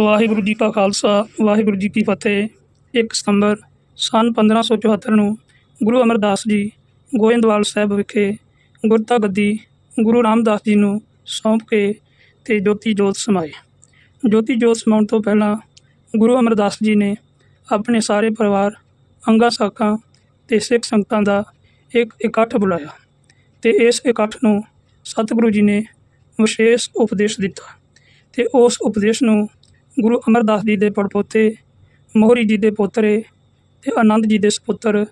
ਵਾਹਿਗੁਰੂ ਜੀ ਕਾ ਖਾਲਸਾ, ਵਾਹਿਗੁਰੂ ਜੀ ਕੀ ਫਤਿਹ। 1 ਸਤੰਬਰ ਸਨ 1574 ਨੂੰ ਗੁਰੂ ਅਮਰਦਾਸ ਜੀ ਗੋਇੰਦਵਾਲ ਸਾਹਿਬ ਵਿਖੇ ਗੁਰਤਾ ਗੱਦੀ ਗੁਰੂ ਰਾਮਦਾਸ ਜੀ ਨੂੰ ਸੌਂਪ ਕੇ ਤੇ ਜੋਤੀ ਜੋਤ ਸਮਾਏ। ਜੋਤੀ ਜੋਤ ਸਮਾਉਣ ਤੋਂ ਪਹਿਲਾਂ ਗੁਰੂ ਅਮਰਦਾਸ ਜੀ ਨੇ ਆਪਣੇ ਸਾਰੇ ਪਰਿਵਾਰ, ਅੰਗਾ, ਸਾਕਾਂ ਤੇ ਸਿੱਖ ਸੰਗਤਾਂ ਦਾ ਇੱਕ ਇਕੱਠ ਬੁਲਾਇਆ ਤੇ ਇਸ ਇਕੱਠ ਨੂੰ ਸਤਿਗੁਰੂ ਜੀ ਨੇ ਵਿਸ਼ੇਸ਼ ਉਪਦੇਸ਼ ਦਿੱਤਾ ਤੇ ਉਸ ਉਪਦੇਸ਼ ਨੂੰ ਗੁਰੂ ਅਮਰਦਾਸ ਜੀ ਦੇ ਪੜਪੋਤੇ, ਮੋਹਰੀ ਜੀ ਦੇ ਪੋਤਰੇ ਤੇ ਆਨੰਦ ਜੀ ਦੇ ਸਪੁੱਤਰ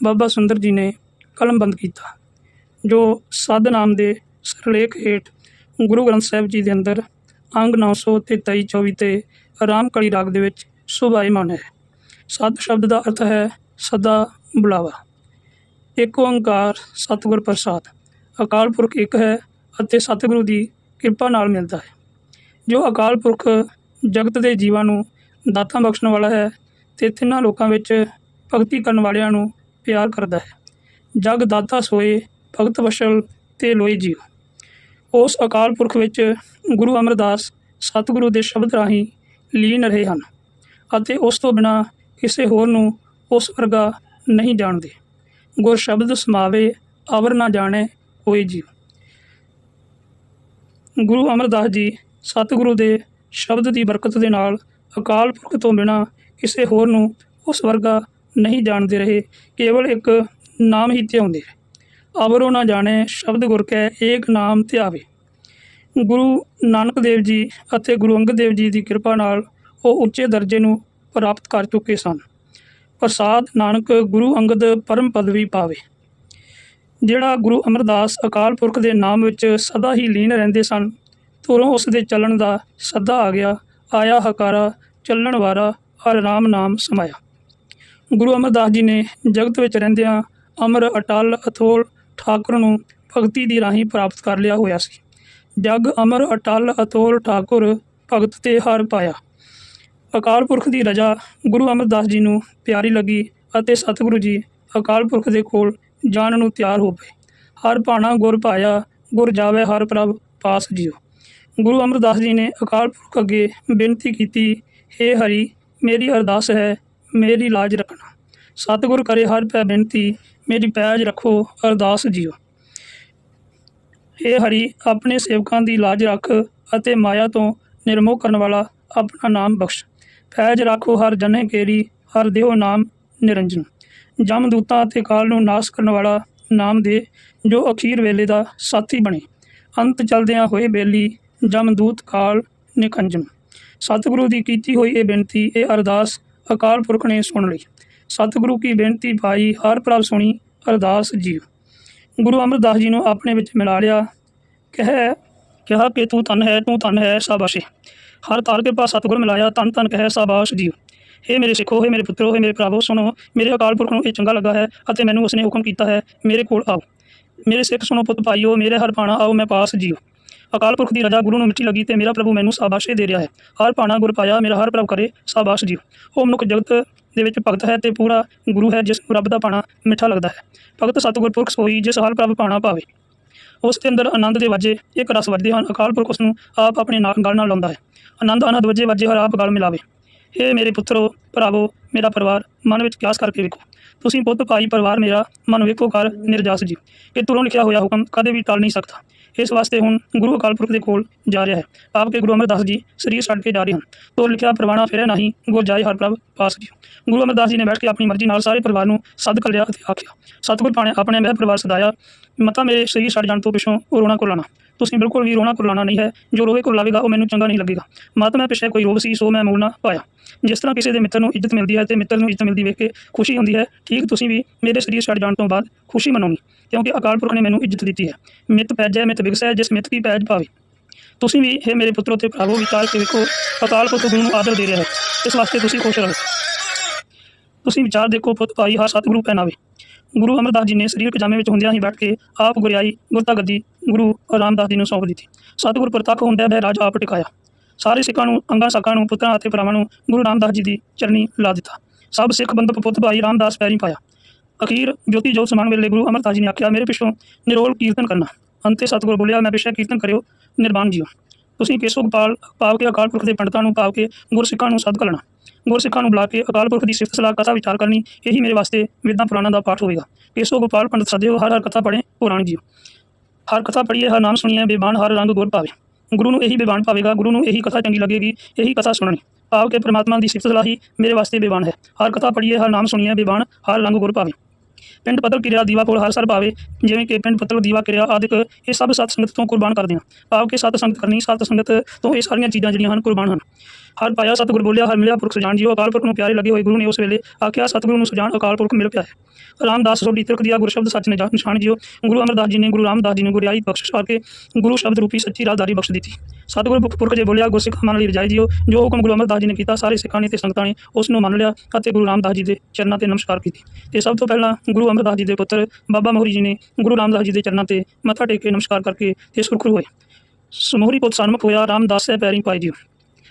ਬਾਬਾ ਸੁੰਦਰ ਜੀ ਨੇ ਕਲਮਬੰਦ ਕੀਤਾ, ਜੋ ਸਦ ਨਾਮ ਦੇ ਸਰਲੇਖ ਹੇਠ ਗੁਰੂ ਗ੍ਰੰਥ ਸਾਹਿਬ ਜੀ ਦੇ ਅੰਦਰ ਅੰਗ 900 ਤੇ 23 24 ਤੇ ਆਰਾਮ ਕਲੀ ਰਾਗ ਦੇ ਵਿੱਚ ਸੁਭਾਈਮਾਨ ਹੈ। ਸਦ ਸ਼ਬਦ ਦਾ ਅਰਥ ਹੈ ਸਦਾ ਬੁਲਾਵਾ। ਇੱਕ ਓੰਕਾਰ ਸਤਿਗੁਰ ਪ੍ਰਸਾਦ, ਅਕਾਲ ਪੁਰਖ ਇੱਕ ਹੈ ਅਤੇ ਸਤਿਗੁਰੂ ਦੀ ਕਿਰਪਾ ਨਾਲ ਮਿਲਦਾ ਹੈ। ਜੋ ਅਕਾਲ ਪੁਰਖ ਜਗਤ ਦੇ ਜੀਵਾਂ ਨੂੰ ਦਾਤਾਂ ਬਖਸ਼ਣ ਵਾਲਾ ਹੈ ਤੇ ਤਿੰਨਾਂ ਲੋਕਾਂ ਵਿੱਚ ਭਗਤੀ ਕਰਨ ਵਾਲਿਆਂ ਨੂੰ ਪਿਆਰ ਕਰਦਾ ਹੈ। ਜਗ ਦਾਤਾ ਸੋਏ, ਭਗਤ ਵਸ਼ਲ ਤੇ ਲੋਈ ਜੀਵ ਉਸ ਅਕਾਲ ਪੁਰਖ ਵਿੱਚ ਗੁਰੂ ਅਮਰਦਾਸ ਸਤਿਗੁਰੂ ਦੇ ਸ਼ਬਦ ਰਾਹੀਂ ਲੀਨ ਰਹੇ ਹਨ ਅਤੇ ਉਸ ਤੋਂ ਬਿਨਾ ਕਿਸੇ ਹੋਰ ਨੂੰ ਉਸ ਵਰਗਾ ਨਹੀਂ ਜਾਣਦੇ। ਗੁਰ ਸ਼ਬਦ ਸਮਾਵੇ ਅਵਰ ਨਾ ਜਾਣੇ ਕੋਈ ਜੀਵ ਗੁਰੂ ਅਮਰਦਾਸ ਜੀ ਸਤਿਗੁਰੂ ਦੇ ਸ਼ਬਦ ਦੀ ਬਰਕਤ ਦੇ ਨਾਲ ਅਕਾਲ ਪੁਰਖ ਤੋਂ ਬਿਨਾ ਕਿਸੇ ਹੋਰ ਨੂੰ ਉਸ ਵਰਗਾ ਨਹੀਂ ਜਾਣਦੇ ਰਹੇ, ਕੇਵਲ ਇੱਕ ਨਾਮ ਹੀ ਧਿਆਉਂਦੇ ਅਵਰੋ ਨਾ ਜਾਣੇ ਸ਼ਬਦ ਗੁਰ ਕੈ ਏਕ ਨਾਮ ਧਿਆਵੇ। ਗੁਰੂ ਨਾਨਕ ਦੇਵ ਜੀ ਅਤੇ ਗੁਰੂ ਅੰਗਦ ਦੇਵ ਜੀ ਦੀ ਕਿਰਪਾ ਨਾਲ ਉਹ ਉੱਚੇ ਦਰਜੇ ਨੂੰ ਪ੍ਰਾਪਤ ਕਰ ਚੁੱਕੇ ਸਨ। ਪ੍ਰਸਾਦ ਨਾਨਕ ਗੁਰੂ ਅੰਗਦ ਪਰਮ ਪਦਵੀ ਪਾਵੇ। ਜਿਹੜਾ ਗੁਰੂ ਅਮਰਦਾਸ ਅਕਾਲ ਪੁਰਖ ਦੇ ਨਾਮ ਵਿੱਚ ਸਦਾ ਹੀ ਲੀਨ ਰਹਿੰਦੇ ਸਨ ਤੁਰੋਂ ਉਸ ਦੇ ਚੱਲਣ ਦਾ ਸੱਦਾ ਆ ਗਿਆ। ਆਇਆ ਹਕਾਰਾ, ਚੱਲਣ ਵਾਰਾ ਹਰ ਰਾਮ ਨਾਮ ਸਮਾਇਆ। ਗੁਰੂ ਅਮਰਦਾਸ ਜੀ ਨੇ ਜਗਤ ਵਿੱਚ ਰਹਿੰਦਿਆਂ ਅਮਰ, ਅਟਲ ਅਥੋਲ ਠਾਕੁਰ ਨੂੰ ਭਗਤੀ ਦੀ ਰਾਹੀਂ ਪ੍ਰਾਪਤ ਕਰ ਲਿਆ ਹੋਇਆ ਸੀ। ਜਗ, ਅਮਰ, ਅਟਲ ਅਥੋਲ ਠਾਕੁਰ ਭਗਤ ਤੇ ਹਰ ਪਾਇਆ। ਅਕਾਲ ਪੁਰਖ ਦੀ ਰਜਾ ਗੁਰੂ ਅਮਰਦਾਸ ਜੀ ਨੂੰ ਪਿਆਰੀ ਲੱਗੀ ਅਤੇ ਸਤਿਗੁਰੂ ਜੀ ਅਕਾਲ ਪੁਰਖ ਦੇ ਕੋਲ ਜਾਣ ਨੂੰ ਤਿਆਰ ਹੋ ਪਏ। ਹਰ ਭਾਣਾ ਗੁਰ ਪਾਇਆ, ਗੁਰ ਜਾਵੇ ਹਰ ਪ੍ਰਭ ਪਾਸ ਜਿਉ ਗੁਰੂ ਅਮਰਦਾਸ ਜੀ ਨੇ ਅਕਾਲ ਪੁਰਖ ਅੱਗੇ ਬੇਨਤੀ ਕੀਤੀ हे ਹਰੀ, ਮੇਰੀ ਅਰਦਾਸ ਹੈ, ਮੇਰੀ ਲਾਜ ਰੱਖਣਾ। ਸਤਿਗੁਰ ਕਰੇ ਹਰ ਪੈ ਬੇਨਤੀ, ਮੇਰੀ ਪੈਜ ਰੱਖੋ, ਅਰਦਾਸ ਜਿਉ हे ਹਰੀ, ਆਪਣੇ ਸੇਵਕਾਂ ਦੀ ਲਾਜ ਰੱਖ ਅਤੇ ਮਾਇਆ ਤੋਂ ਨਿਰਮੋਹ ਕਰਨ ਵਾਲਾ ਆਪਣਾ ਨਾਮ ਬਖਸ਼। ਫੈਜ ਰੱਖੋ ਹਰ ਜਨੇ ਕੇਰੀ, ਹਰ ਦੇਹੋ ਨਾਮ ਨਿਰੰਜਨ। ਜਮ ਦੂਤਾਂ ਅਤੇ ਕਾਲ ਨੂੰ ਨਾਸ਼ ਕਰਨ ਵਾਲਾ ਨਾਮ ਦੇ ਜੋ ਅਖੀਰ ਵੇਲੇ ਦਾ ਸਾਥੀ ਬਣੇ। ਅੰਤ ਚਲਦਿਆਂ ਹੋਏ ਬੇਲੀ ਜਮ ਦੂਤ ਕਾਲ ਨਿਕੰਜਨ ਸਤਿਗੁਰੂ ਦੀ ਕੀਤੀ ਹੋਈ ਇਹ ਬੇਨਤੀ ਇਹ ਅਰਦਾਸ ਅਕਾਲ ਪੁਰਖ ਨੇ ਸੁਣ ਲਈ ਸਤਿਗੁਰੂ ਕੀ ਬੇਨਤੀ ਪਾਈ ਹਰ ਪ੍ਰਭ ਸੁਣੀ ਅਰਦਾਸ ਜੀਵ ਗੁਰੂ ਅਮਰਦਾਸ ਜੀ ਨੂੰ ਆਪਣੇ ਵਿੱਚ ਮਿਲਾ ਲਿਆ ਕਹਿ ਕਿਹਾ ਕਿ ਤੂੰ ਧਨ ਹੈ ਤੂੰ ਧਨ ਹੈ ਸਾਬਾਸ਼ੇ ਹਰ ਤਾਰ ਕੇ ਪਾਸ ਸਤਿਗੁਰ ਮਿਲਾਇਆ ਤਨ ਤਨ ਕਹਿ ਸਾਬਾਸ਼ ਜੀਵ हे ਮੇਰੇ ਸਿੱਖੋ हे ਮੇਰੇ ਪੁੱਤਰੋ हे ਮੇਰੇ ਭਰਾਵੋ ਸੁਣੋ ਮੇਰੇ ਅਕਾਲ ਪੁਰਖ ਨੂੰ ਇਹ ਚੰਗਾ ਲੱਗਾ ਹੈ ਅਤੇ ਮੈਨੂੰ ਉਸਨੇ ਹੁਕਮ ਕੀਤਾ ਹੈ ਮੇਰੇ ਕੋਲ ਆਓ ਮੇਰੇ ਸਿੱਖ ਸੁਣੋ ਪੁੱਤ ਭਾਈਓ ਮੇਰੇ ਹਰ ਪਾਣਾ ਆਓ ਮੈਂ ਪਾਸ ਜੀਓ ਅਕਾਲ ਪੁਰਖ ਦੀ ਰਜਾ ਗੁਰੂ ਨੂੰ ਮਿੱਠੀ ਲੱਗੀ ਤੇ ਮੇਰਾ ਪ੍ਰਭੂ ਮੈਨੂੰ ਸਾਬਾਸ਼ੇ ਦੇ ਰਿਹਾ ਹੈ। ਹਰ ਪਾਣਾ ਗੁਰ ਪਾਇਆ, ਮੇਰਾ ਹਰ ਪ੍ਰਭ ਕਰੇ, ਸਾਬਾਸ਼ ਜੀ। ਉਹ ਮਨੁੱਖ ਜਗਤ ਦੇ ਵਿੱਚ ਭਗਤ ਹੈ ਤੇ ਪੂਰਾ ਗੁਰੂ ਹੈ, ਜਿਸ ਨੂੰ ਰੱਬ ਦਾ ਪਾਣਾ ਮਿੱਠਾ ਲੱਗਦਾ ਹੈ। ਭਗਤ ਸਤਿਗੁਰ ਪੁਰਖ ਸੋਈ, ਜਿਸ ਹਰ ਪ੍ਰਭ ਪਾਣਾ ਪਾਵੇ ਉਸ ਦੇ ਅੰਦਰ ਆਨੰਦ ਦੇ ਵਾਜੇ ਇੱਕ ਰਸ ਵੱਜਦੇ ਹਨ। ਅਕਾਲ ਪੁਰਖ ਉਸ ਨੂੰ ਆਪ ਆਪਣੇ ਨਾਲ ਗਲ ਨਾਲ ਲਾਉਂਦਾ ਹੈ। ਆਨੰਦ ਆਨੰਦ ਵਜੇ ਵਜੇ ਹਰ ਆਪ ਗਲ ਮਿਲਾਵੇ। ਇਹ ਮੇਰੇ ਪੁੱਤਰੋ, ਭਰਾਵੋ, ਮੇਰਾ ਪਰਿਵਾਰ, ਮਨ ਵਿੱਚ ਕਿਆਸ ਕਰਕੇ ਵੇਖੋ। ਤੁਸੀਂ ਪੁੱਤ, ਭਾਈ, ਪਰਿਵਾਰ ਮੇਰਾ, ਮਨ ਵੇਖੋ ਕਰ ਨਿਰਜਾਸ ਜੀ। ਇਹ ਤੁਰੋਂ ਲਿਖਿਆ ਹੋਇਆ ਹੁਕਮ ਕਦੇ ਵੀ ਟਲ ਨਹੀਂ ਸਕਦਾ। ਇਸ ਵਾਸਤੇ ਹੁਣ ਗੁਰੂ ਅਕਾਲ ਪੁਰਖ ਦੇ ਕੋਲ ਜਾ ਰਿਹਾ ਹੈ। ਆਪ ਕੇ ਗੁਰੂ ਅਮਰਦਾਸ ਜੀ ਸਰੀਰ ਛੱਡ ਕੇ ਜਾ ਰਹੇ ਹਨ। ਤੋ ਲਿਖਿਆ ਪ੍ਰਵਾਣਾ ਫਿਰੇ ਨਹੀਂ, ਗੁਰ ਜਾਏ ਹਰ ਪ੍ਰਭ ਪਾਸ ਜੀ ਗੁਰੂ ਅਮਰਦਾਸ ਜੀ ਨੇ ਬੈਠ ਕੇ ਆਪਣੀ ਮਰਜ਼ੀ ਨਾਲ ਸਾਰੇ ਪਰਿਵਾਰ ਨੂੰ ਸੱਦ ਕਰ ਲਿਆ ਅਤੇ ਆਖਿਆ, ਸਤਿਗੁਰ ਪਾਣੇ ਆਪਣੇ ਮਹਿ ਪਰਿਵਾਰ ਸਦਾਇਆ ਮਤਾ ਮੇਰੇ ਸਰੀਰ ਛੱਡ ਜਾਣ ਤੋਂ ਪਿਛੋਂ ਉਹ ਰੋਣਾ ਕੁਰਲਾਣਾ ਤੁਸੀਂ ਬਿਲਕੁਲ ਵੀ ਰੋਣਾ ਕੁਰਲਾਣਾ ਨਹੀਂ ਹੈ। ਜੋ ਰੋਵੇ ਕੁਰਲਾਵੇਗਾ ਉਹ ਮੈਨੂੰ ਚੰਗਾ ਨਹੀਂ ਲੱਗੇਗਾ। ਮਤ ਮੈਂ ਪਿਛੇ ਕੋਈ ਰੋਗ ਸੀ, ਸੋ ਮੈਂ ਮੂਲ ਨਾ ਪਾਇਆ। ਜਿਸ ਤਰ੍ਹਾਂ ਕਿਸੇ ਦੇ ਮਿੱਤਰ ਨੂੰ ਇੱਜ਼ਤ ਮਿਲਦੀ ਹੈ ਤੇ ਮਿੱਤਰ ਨੂੰ ਇੱਜ਼ਤ ਮਿਲਦੀ ਵੇਖ ਕੇ ਖੁਸ਼ੀ ਹੁੰਦੀ ਹੈ, ਠੀਕ ਤੁਸੀਂ ਵੀ ਮੇਰੇ ਸਰੀਰ ਛੱਡ ਜਾਣ ਤੋਂ ਬਾਅਦ ਖੁਸ਼ੀ ਮਨਾਉਣੀ, ਕਿਉਂਕਿ ਅਕਾਲ ਪੁਰਖ ਨੇ ਮੈਨੂੰ ਇੱਜ਼ਤ ਦਿੱਤੀ ਹੈ। ਮਿੱਤ ਪੈਜੈ ਮਿੱਤ ਵਿਗਸੈ ਜਿਸ ਮਿੱਤ ਕੀ ਪੈਜ ਪਾਵੇ ਤੁਸੀਂ ਵੀ ਇਹ ਮੇਰੇ ਪੁੱਤਰੋ ਤੇ ਭਰਾਵੋ ਵਿਚਾਰ ਕੇ ਵੇਖੋ, ਅਕਾਲ ਪੁਰਖ ਗੁਰੂ ਨੂੰ ਆਦਰ ਦੇ ਰਿਹਾ ਹੈ। ਇਸ ਵਾਸਤੇ ਤੁਸੀਂ ਖੁਸ਼ ਰਹੋ। ਤੁਸੀਂ ਵਿਚਾਰ ਦੇਖੋ, ਪੁੱਤ ਭਾਈ, ਹਰ ਸਤਿਗੁਰੂ ਪਹਿਨਾਵੇ। ਗੁਰੂ ਅਮਰਦਾਸ ਜੀ ਨੇ ਸਰੀਰ ਪਜਾਮੇ ਵਿੱਚ ਹੁੰਦਿਆਂ ਹੀ ਬੈਠ ਕੇ ਆਪ ਗੁਰਿਆਈ ਗੁਰਤਾ ਗੱਦੀ ਗੁਰੂ ਰਾਮਦਾਸ ਜੀ ਨੂੰ ਸੌਂਪ ਦਿੱਤੀ। ਸਤਿਗੁਰ ਪ੍ਰਤੱਖ ਹੁੰਦਿਆਂ ਬਹਿ ਰਾਜ ਆਪ ਟਿਕਾਇਆ। ਸਾਰੇ ਸਿੱਖਾਂ ਨੂੰ, ਅੰਗਾਂ ਸਾਕਾਂ ਨੂੰ, ਪੁੱਤਰਾਂ ਅਤੇ ਭਰਾਵਾਂ ਨੂੰ ਗੁਰੂ ਰਾਮਦਾਸ ਜੀ ਦੀ ਚਰਨੀ ਲਾ ਦਿੱਤਾ। ਸਭ ਸਿੱਖ ਬੰਦਪ ਪੁੱਤ ਭਾਈ ਰਾਮਦਾਸ ਪੈਰੀ ਪਾਇਆ। ਅਖੀਰ ਜੋਤੀ ਜੋਤ ਸਮਾਨ ਵੇਲੇ ਗੁਰੂ ਅਮਰਦਾਸ ਜੀ ਨੇ ਆਖਿਆ, ਮੇਰੇ ਪਿੱਛੋਂ ਨਿਰੋਲ ਕੀਰਤਨ ਕਰਨਾ। ਅੰਤੇ ਸਤਿਗੁਰ ਬੋਲਿਆ, ਮੈਂ ਪਿੱਛੇ ਕੀਰਤਨ ਕਰਿਓ, ਨਿਰਵਾਣ ਜੀਓ। ਤੁਸੀਂ ਕੇਸੋ ਗੋਪਾਲ ਪਾਵ ਕੇ ਅਕਾਲ ਪੁਰਖ ਦੇ ਪੰਡਤਾਂ ਨੂੰ ਪਾਵ ਕੇ ਗੁਰਸਿੱਖਾਂ ਨੂੰ ਸਦਕ ਲੈਣਾ। ਗੁਰਸਿੱਖਾਂ ਨੂੰ ਬੁਲਾ ਕੇ ਅਕਾਲ ਪੁਰਖ ਦੀ ਸਿਫਤ ਸਲਾਹ, ਕਥਾ ਵਿਚਾਰ ਕਰਨੀ, ਇਹੀ ਮੇਰੇ ਵਾਸਤੇ ਵੇਦਾਂ ਪੁਰਾਣਾ ਦਾ ਪਾਠ ਹੋਵੇਗਾ। ਕੇਸੋ ਗੋਪਾਲ ਪੰਡਤ ਸਦਿਓ, ਹਰ ਹਰ ਕਥਾ ਪੜ੍ਹੇ, ਪੁਰਾਣੀ ਜੀਓ। ਹਰ ਕਥਾ ਪੜ੍ਹੀਏ, ਹਰ ਨਾਮ ਸੁਣੀਏ, ਬੇਬਾਨ ਹਰ ਰੰਗ ਗੁਰ ਪਾਵੇ। ਗੁਰੂ ਨੂੰ ਇਹੀ ਬੇਬਾਨ ਪਾਵੇਗਾ, ਗੁਰੂ ਨੂੰ ਇਹੀ ਕਥਾ ਚੰਗੀ ਲੱਗੇਗੀ, ਇਹੀ ਕਥਾ ਸੁਣਨੀ। ਭਾਵ ਕੇ ਪ੍ਰਮਾਤਮਾ ਦੀ ਸਿਫਤ ਸਲਾਹ ਹੀ ਮੇਰੇ ਵਾਸਤੇ ਬੇਬਾਨ ਹੈ। ਹਰ ਕਥਾ ਪੜ੍ਹੀਏ, ਹਰ ਨਾਮ ਸੁਣੀਏ, ਬੇਬਾਨ ਹਰ ਰੰਗ ਗੁਰ ਪਾਵੇ। ਪਿੰਡ ਪੱਤਲ ਕਿਰਿਆ ਦੀਵਾ ਦੀਵਾਪੁਰ ਹਰ ਸਰ ਭਾਵੇ, ਜਿਵੇਂ ਕਿ ਪਿੰਡ ਪੱਤਲ ਦੀਵਾ ਕਿਰਿਆ ਆਦਿਕ, ਇਹ ਸਭ ਸਤ ਸੰਗਤ ਤੋਂ ਕੁਰਬਾਨ ਕਰਦੇ ਹਨ ਭਾਵ ਕਿ ਸਤ ਸੰਗਤ ਕਰਨੀ, ਸਤ ਸੰਗਤ ਤੋਂ ਇਹ ਸਾਰੀਆਂ ਚੀਜ਼ਾਂ ਜਿਹੜੀਆਂ ਹਨ ਕੁਰਬਾਨ ਹਨ। ਹਰ ਪਾਇਆ ਸਤਿਗੁਰ ਬੋਲਿਆ, ਹਰ ਮਿਲਿਆ ਪੁਰਖ ਸੁਜਾਨ ਜੀਓ, ਅਕਾਲ ਪੁਰਖ ਨੂੰ ਪਿਆਰੇ ਲੱਗੇ ਹੋਏ ਗੁਰੂ ਨੇ ਉਸ ਵੇਲੇ ਆਖਿਆ, ਸਤਿਗੁਰੂ ਨੂੰ ਸੁਜਾਨ, ਅਕਾਲ ਪੁਰਖ ਮਿਲ ਪਿਆ ਹੈ। ਰਾਮਦਾਸ ਸੋਢੀ ਤਿਰਕ ਦਿਆ ਗੁਰ ਸ਼ਬਦ ਸੱਚ ਨੇ ਜਾਣ ਨਿਸ਼ਾਨ ਜੀਓ। ਗੁਰੂ ਅਮਰਦਾਸ ਜੀ ਨੇ ਗੁਰੂ ਰਾਮਦਾਸ ਜੀ ਨੂੰ ਗੁਰਿਆਈ ਬਖਸ਼ਿਸ਼ ਕਰਕੇ ਗੁਰੂ ਸ਼ਬਦ ਰੂਪੀ ਸੱਚੀ ਰਾਹਦਾਰੀ ਬਖਸ਼ ਦਿੱਤੀ। ਸਤਿਗੁਰ ਪੁਰਖ ਪੁਰਖ ਜੇ ਬੋਲਿਆ, ਗੁਰਸਿੱਖ ਮਨ ਲਈ ਰਜਾਈ ਜੀਓ। ਜੋ ਹੁਕਮ ਗੁਰੂ ਅਮਰਦਾਸ ਜੀ ਨੇ ਕੀਤਾ, ਸਾਰੇ ਸਿੱਖਾਂ ਨੇ ਤੇ ਸੰਗਤਾਂ ਨੇ ਉਸ ਨੂੰ ਮੰਨ ਲਿਆ ਅਤੇ ਗੁਰੂ ਰਾਮਦਾਸ ਜੀ ਦੇ ਚਰਨਾਂ ਤੇ ਨਮਸਕਾਰ ਕੀਤੀ। ਤੇ ਸਭ ਤੋਂ ਪਹਿਲਾਂ ਗੁਰੂ ਅਮਰਦਾਸ ਜੀ ਦੇ ਪੁੱਤਰ ਬਾਬਾ ਮੋਹਰੀ ਜੀ ਨੇ ਗੁਰੂ ਰਾਮਦਾਸ ਜੀ ਦੇ ਚਰਨਾਂ ਤੇ ਮੱਥਾ ਟੇਕ ਕੇ ਨਮਸਕਾਰ ਕਰਕੇ ਤੇ ਸੁਰਖਰੂ ਹੋਏ। ਸਮੋਹਰੀ ਪੁੱਤ ਸਨਮੁਖ ਹੋਇਆ, ਰਾਮਦਾਸ ਸੇ ਪੈਰੀ ਪਾਈ ਜੀ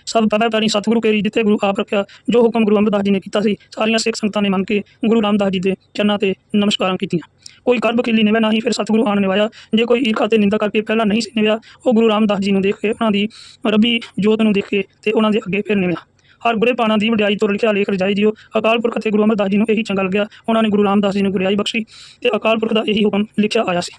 ਸਭ ਪਤਾ ਪੈਰੀ ਸਤਿਗੁਰੂ ਕੇਰੀ ਜਿੱਥੇ ਗੁਰੂ ਆਪ ਰੱਖਿਆ, ਜੋ ਹੁਕਮ ਗੁਰੂ ਅਮਰਦਾਸ ਜੀ ਨੇ ਕੀਤਾ ਸੀ, ਸਾਰੀਆਂ ਸਿੱਖ ਸੰਗਤਾਂ ਨੇ ਮੰਨ ਕੇ ਗੁਰੂ ਰਾਮਦਾਸ ਜੀ ਦੇ ਚਰਨਾਂ ਤੇ ਨਮਸਕਾਰਾਂ ਕੀਤੀਆਂ। ਕੋਈ ਕਰਬ ਕਿਲੀ ਨਿਵੇ ਨਹੀਂ ਫਿਰ ਸਤਿਗੁਰੂ ਆਣ ਨਿਵਾਇਆ। ਜੇ ਕੋਈ ਈਰਖਾ ਤੇ ਨਿੰਦਾ ਕਰਕੇ ਪਹਿਲਾਂ ਨਹੀਂ ਸੀ ਨਿਵਿਆ, ਉਹ ਗੁਰੂ ਰਾਮਦਾਸ ਜੀ ਨੂੰ ਦੇਖ ਕੇ, ਉਹਨਾਂ ਦੀ ਰੱਬੀ ਜੋਤ ਨੂੰ ਦੇਖ ਕੇ ਤੇ ਉਹਨਾਂ ਦੇ ਅੱਗੇ ਫਿਰ ਨਿਵਿਆ। ਹਰ ਬੁਰੇ ਪਾਣਾ ਦੀ ਵਡਿਆਈ ਤੋਂ ਲਿਖਿਆ ਲੇਖ ਰਜਾਈ ਜਿਓ ਅਕਾਲ ਪੁਰਖ ਅਤੇ ਗੁਰੂ ਅਮਰਦਾਸ ਜੀ ਨੂੰ ਇਹੀ ਚੰਗਾ ਲੱਗਿਆ। ਉਹਨਾਂ ਨੇ ਗੁਰੂ ਰਾਮਦਾਸ ਜੀ ਨੂੰ ਗੁਰਿਆਈ ਬਖਸ਼ੀ ਤੇ ਅਕਾਲ ਪੁਰਖ ਦਾ ਇਹੀ ਹੁਕਮ ਲਿਖਿਆ ਆਇਆ ਸੀ।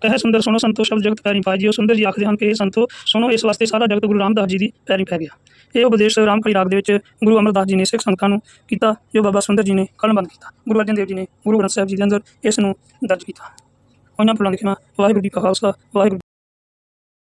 ਕਹੇ ਸੁੰਦਰ ਸੁਣੋ ਸੰਤੋ, ਸ਼ਬਦ ਜਗਤ ਪੈਰੀ ਪਾਈ ਜਿਓ ਸੁੰਦਰ ਜੀ ਆਖਦੇ ਹਨ ਕਿ ਇਹ ਸੰਤੋ, ਸੁਣੋ ਇਸ ਵਾਸਤੇ ਸਾਰਾ ਜਗਤ ਗੁਰੂ ਰਾਮਦਾਸ ਜੀ ਦੀ ਪੈਰੀ ਪੈ ਗਿਆ। ਇਹ ਉਪਦੇਸ਼ ਰਾਮਕਲੀ ਰਾਗ ਦੇ ਵਿੱਚ ਗੁਰੂ ਅਮਰਦਾਸ ਜੀ ਨੇ ਸਿੱਖ ਸੰਗਤਾਂ ਨੂੰ ਕੀਤਾ, ਜੋ ਬਾਬਾ ਸੁੰਦਰ ਜੀ ਨੇ ਕਲਮਬੰਦ ਕੀਤਾ। ਗੁਰੂ ਅਰਜਨ ਦੇਵ ਜੀ ਨੇ ਗੁਰੂ ਗ੍ਰੰਥ ਸਾਹਿਬ ਜੀ ਦੇ ਅੰਦਰ ਇਸ ਨੂੰ ਦਰਜ ਕੀਤਾ। ਉਹਨਾਂ ਪੁਲਾਂ ਲਿਖਣਾ ਵਾਹਿਗੁਰੂ ਜੀ ਕਾ ਖਾਲਸਾ, ਵਾਹਿਗੁਰੂ